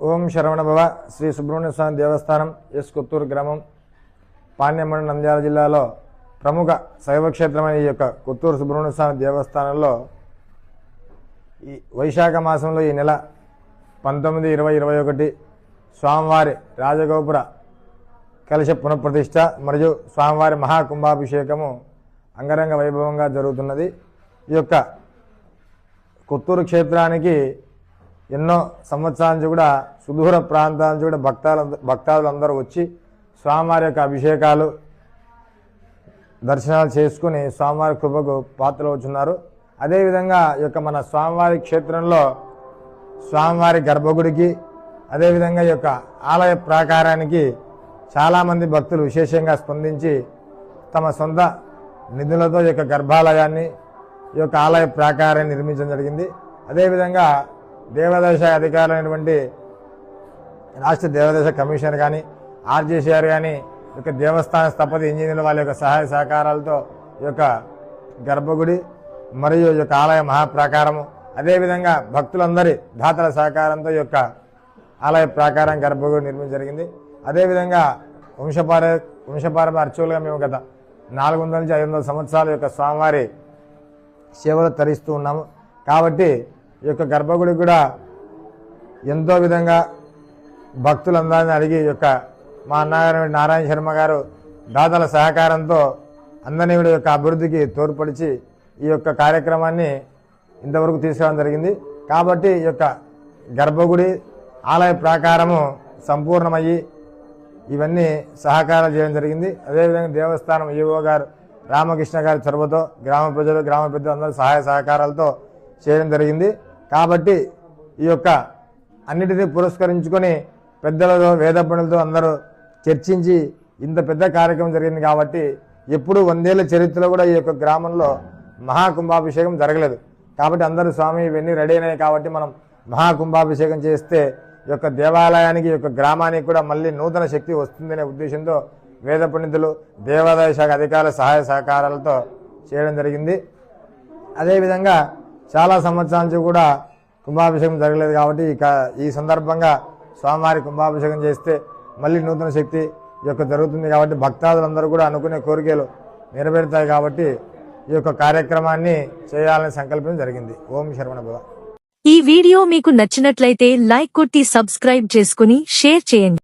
ఓం శరవణభవ శ్రీ సుబ్రహ్మణ్య స్వామి దేవస్థానం yes Kotturu గ్రామం పాండ్యమండ నంద్యాల జిల్లాలో ప్రముఖ శైవక్షేత్రమైన ఈ యొక్క కొత్తూరు సుబ్రహ్మణ్య స్వామి దేవస్థానంలో ఈ వైశాఖ మాసంలో ఈ నెల పంతొమ్మిది ఇరవై ఇరవై ఒకటి స్వామివారి రాజగోపుర కలశ పునఃప్రతిష్ఠ మరియు స్వామివారి మహాకుంభాభిషేకము అంగరంగ వైభవంగా జరుగుతున్నది. ఈ యొక్క కొత్తూరు క్షేత్రానికి ఎన్నో సంవత్సరాల నుంచి కూడా సుదూర ప్రాంతాల నుంచి కూడా భక్తాల భక్తాదులందరూ వచ్చి స్వామివారి యొక్క అభిషేకాలు దర్శనాలు చేసుకుని స్వామివారి కృపకు పాత్రలు అవుతున్నారు అదేవిధంగా ఈ యొక్క మన స్వామివారి క్షేత్రంలో స్వామివారి గర్భగుడికి అదేవిధంగా ఈ యొక్క ఆలయ ప్రాకారానికి చాలామంది భక్తులు విశేషంగా స్పందించి తమ సొంత నిధులతో ఈ యొక్క గర్భాలయాన్ని ఈ యొక్క ఆలయ ప్రాకారాన్ని నిర్మించడం జరిగింది. అదేవిధంగా దేవదశ అధికారులైనటువంటి రాష్ట్ర దేవదశ కమిషనర్ కానీ ఆర్జేసీఆర్ కానీ యొక్క దేవస్థాన స్థపతి ఇంజనీర్ల వాళ్ళ యొక్క సహాయ సహకారాలతో ఈ యొక్క గర్భగుడి మరియు ఈ యొక్క ఆలయ మహాప్రాకారము అదేవిధంగా భక్తులందరి దాతల సహకారంతో ఈ యొక్క ఆలయ ప్రాకారం గర్భగుడి నిర్మించడం జరిగింది. అదేవిధంగా వంశపార వంశపారమ అర్చకులుగా మేము గత నాలుగు వందల నుంచి ఐదు వందల సంవత్సరాల యొక్క స్వామివారి సేవలు తరిస్తూ ఉన్నాము. కాబట్టి ఈ యొక్క గర్భగుడికి కూడా ఎంతో విధంగా భక్తులందరినీ అడిగి ఈ యొక్క మా అన్నగారు నారాయణ శర్మ గారు దాతల సహకారంతో అందరినీ కూడా యొక్క అభివృద్ధికి తోడ్పడిచి ఈ యొక్క కార్యక్రమాన్ని ఇంతవరకు తీసుకురావడం జరిగింది. కాబట్టి ఈ యొక్క గర్భగుడి ఆలయ ప్రాకారము సంపూర్ణమయ్యి ఇవన్నీ సహకారం చేయడం జరిగింది. అదేవిధంగా దేవస్థానం ఈవో గారు రామకృష్ణ గారి చొరవతో గ్రామ ప్రజలు గ్రామ పెద్దలు అందరూ సహాయ సహకారాలతో చేయడం జరిగింది. కాబట్టి ఈ యొక్క అన్నిటినీ పురస్కరించుకొని పెద్దలతో వేద పండులతో అందరూ చర్చించి ఇంత పెద్ద కార్యక్రమం జరిగింది కాబట్టి ఎప్పుడు వందేళ్ళ చరిత్రలో కూడా ఈ యొక్క గ్రామంలో మహాకుంభాభిషేకం జరగలేదు. కాబట్టి అందరూ స్వామి ఇవన్నీ రెడీ అయినాయి కాబట్టి మనం మహాకుంభాభిషేకం చేస్తే ఈ యొక్క దేవాలయానికి ఈ యొక్క గ్రామానికి కూడా మళ్ళీ నూతన శక్తి వస్తుందనే ఉద్దేశంతో వేద పండితులు దేవాదాయ శాఖ అధికారుల సహాయ సహకారాలతో చేయడం జరిగింది. అదేవిధంగా చాలా సంవత్సరాల నుంచి కూడా కుంభాభిషేకం జరగలేదు కాబట్టి ఈ సందర్భంగా స్వామివారి కుంభాభిషేకం చేస్తే మళ్ళీ నూతన శక్తి ఈ యొక్క జరుగుతుంది కాబట్టి భక్తాదులందరూ కూడా అనుకునే కోరికలు నెరవేరుతాయి కాబట్టి ఈ యొక్క కార్యక్రమాన్ని చేయాలని సంకల్పం జరిగింది. ఓం శరవణ భవ. ఈ వీడియో మీకు నచ్చినట్లయితే లైక్ కొట్టి సబ్స్క్రైబ్ చేసుకుని షేర్ చేయండి.